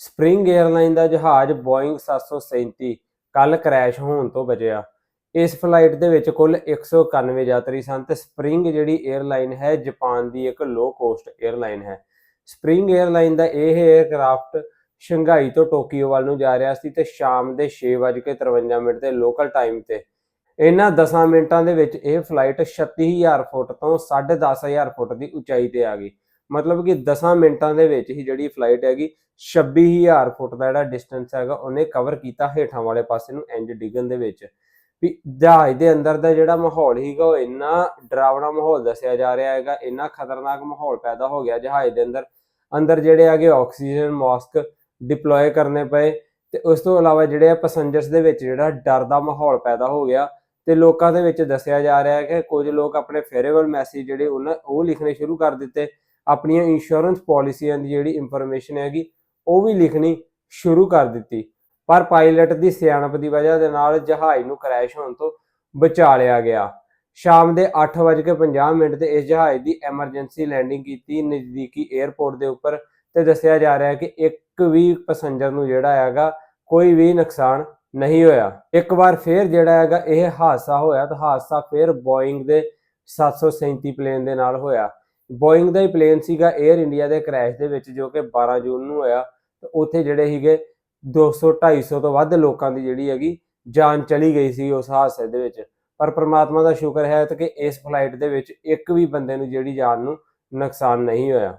Spring airline ਦਾ ਜਹਾਜ਼ Boeing 737 ਕੱਲ crash ਹੋਣ ਤੋਂ ਬਚਿਆ। ਇਸ ਫਲਾਈਟ ਦੇ ਵਿੱਚ ਕੁੱਲ 191 ਯਾਤਰੀ ਸਨ ਤੇ ਸਪ੍ਰਿੰਗ ਜਿਹੜੀ 에ਅਰਲਾਈਨ ਹੈ, ਜਾਪਾਨ ਦੀ ਇੱਕ ਲੋ ਕੋਸਟ 에ਅਰਲਾਈਨ ਹੈ। ਸਪ੍ਰਿੰਗ 에ਅਰਲਾਈਨ ਦਾ ਇਹ 에ਅਰਕ੍ਰਾਫਟ ਸ਼ੰਘਾਈ ਤੋਂ ਟੋਕੀਓ ਵੱਲ ਨੂੰ ਜਾ ਰਿਹਾ ਸੀ ਤੇ ਸ਼ਾਮ ਦੇ 6:53 ਮਿੰਟ ਦੇ ਲੋਕਲ ਟਾਈਮ ਤੇ। ਇਹਨਾਂ 10 ਮਿੰਟਾਂ ਦੇ ਵਿੱਚ ਇਹ ਫਲਾਈਟ 36000 ਫੁੱਟ ਤੋਂ 10500 ਫੁੱਟ ਦੀ ਉਚਾਈ ਤੇ ਆ ਗਈ। ਮਤਲਬ ਕਿ 10 ਮਿੰਟਾਂ ਦੇ ਵਿੱਚ ਹੀ ਜਿਹੜੀ ਫਲਾਈਟ ਹੈਗੀ 26000 ਫੁੱਟ ਦਾ ਜਿਹੜਾ ਡਿਸਟੈਂਸ ਹੈਗਾ, ਉਹਨੇ ਕਵਰ ਕੀਤਾ ਹੇਠਾਂ ਵਾਲੇ ਪਾਸੇ ਨੂੰ ਇੰਜ ਡਿੱਗਣ ਦੇ ਵਿੱਚ। ਵੀ ਜਹਾਜ਼ ਦੇ ਅੰਦਰ ਦਾ ਜਿਹੜਾ ਮਾਹੌਲ ਸੀਗਾ, ਉਹ ਇੰਨਾ ਡਰਾਵਣਾ ਮਾਹੌਲ ਦੱਸਿਆ ਜਾ ਰਿਹਾ ਹੈਗਾ, ਇੰਨਾ ਖਤਰਨਾਕ ਮਾਹੌਲ ਪੈਦਾ ਹੋ ਗਿਆ ਜਹਾਜ਼ ਦੇ ਅੰਦਰ। ਅੰਦਰ ਜਿਹੜੇ ਹੈਗੇ ਆਕਸੀਜਨ ਮਾਸਕ ਡਿਪਲੋਏ ਕਰਨੇ ਪਏ ਤੇ ਉਸ ਤੋਂ ਇਲਾਵਾ ਜਿਹੜੇ ਆ ਪੈਸੰਜਰਸ ਦੇ ਵਿੱਚ ਜਿਹੜਾ ਡਰ ਦਾ ਮਾਹੌਲ ਪੈਦਾ ਹੋ ਗਿਆ ਤੇ ਲੋਕਾਂ ਦੇ ਵਿੱਚ ਦੱਸਿਆ ਜਾ ਰਿਹਾ ਹੈ ਕਿ ਕੁਝ ਲੋਕ ਆਪਣੇ ਫੇਅਰਵੈਲ ਮੈਸੇਜ ਜਿਹੜੇ ਉਹਨਾਂ ਉਹ ਲਿਖਣੇ ਸ਼ੁਰੂ ਕਰ ਦਿੱਤੇ ਆਪਣੀਆਂ ਇੰਸ਼ੋਰੈਂਸ ਪਾਲਿਸੀਆਂ ਦੀ ਜਿਹੜੀ ਇਨਫੋਰਮੇਸ਼ਨ ਹੈਗੀ, ਉਹ ਵੀ ਲਿਖਣੀ ਸ਼ੁਰੂ ਕਰ ਦਿੱਤੀ। ਪਰ ਪਾਇਲਟ ਦੀ ਸਿਆਣਪ ਦੀ ਵਜ੍ਹਾ ਦੇ ਨਾਲ ਜਹਾਜ਼ ਨੂੰ ਕ੍ਰੈਸ਼ ਹੋਣ ਤੋਂ ਬਚਾ ਲਿਆ ਗਿਆ। ਸ਼ਾਮ ਦੇ 8:50 ਮਿੰਟ ਤੇ ਇਸ ਜਹਾਜ਼ ਦੀ ਐਮਰਜੈਂਸੀ ਲੈਂਡਿੰਗ ਕੀਤੀ ਨਜ਼ਦੀਕੀ 에ਅਰਪੋਰਟ ਦੇ ਉੱਪਰ ਤੇ ਦੱਸਿਆ ਜਾ ਰਿਹਾ ਹੈ ਕਿ ਇੱਕ ਵੀ ਪੈਸੰਜਰ ਨੂੰ ਜਿਹੜਾ ਹੈਗਾ, ਕੋਈ ਵੀ ਨੁਕਸਾਨ ਨਹੀਂ ਹੋਇਆ। ਇੱਕ ਵਾਰ ਫੇਰ ਜਿਹੜਾ ਹੈਗਾ, ਇਹ ਹਾਦਸਾ ਹੋਇਆ ਤਾਂ ਹਾਦਸਾ ਫੇਰ ਬੋਇੰਗ ਦੇ 737 ਪਲੇਨ ਦੇ ਨਾਲ ਹੋਇਆ। ਬੋਇੰਗ ਦਾ ਹੀ ਪਲੇਨ ਸੀਗਾ 에ਅਰ ਇੰਡੀਆ ਦੇ ਕ੍ਰੈਸ਼ ਦੇ ਵਿੱਚ, ਜੋ ਕਿ 12 ਜੂਨ ਨੂੰ ਹੋਇਆ। ਤੇ ਉੱਥੇ ਜਿਹੜੇ ਸੀਗੇ 200 250 ਤੋਂ ਵੱਧ ਲੋਕਾਂ ਦੀ ਜਿਹੜੀ ਹੈਗੀ ਜਾਨ ਚਲੀ ਗਈ ਸੀ ਉਸ ਹਾਦਸੇ ਦੇ ਵਿੱਚ। ਪਰ ਪ੍ਰਮਾਤਮਾ ਦਾ ਸ਼ੁਕਰ ਹੈ ਕਿ ਇਸ ਫਲਾਈਟ ਦੇ ਵਿੱਚ ਇੱਕ ਵੀ ਬੰਦੇ ਨੂੰ ਜਿਹੜੀ ਜਾਨ ਨੂੰ ਨੁਕਸਾਨ ਨਹੀਂ ਹੋਇਆ।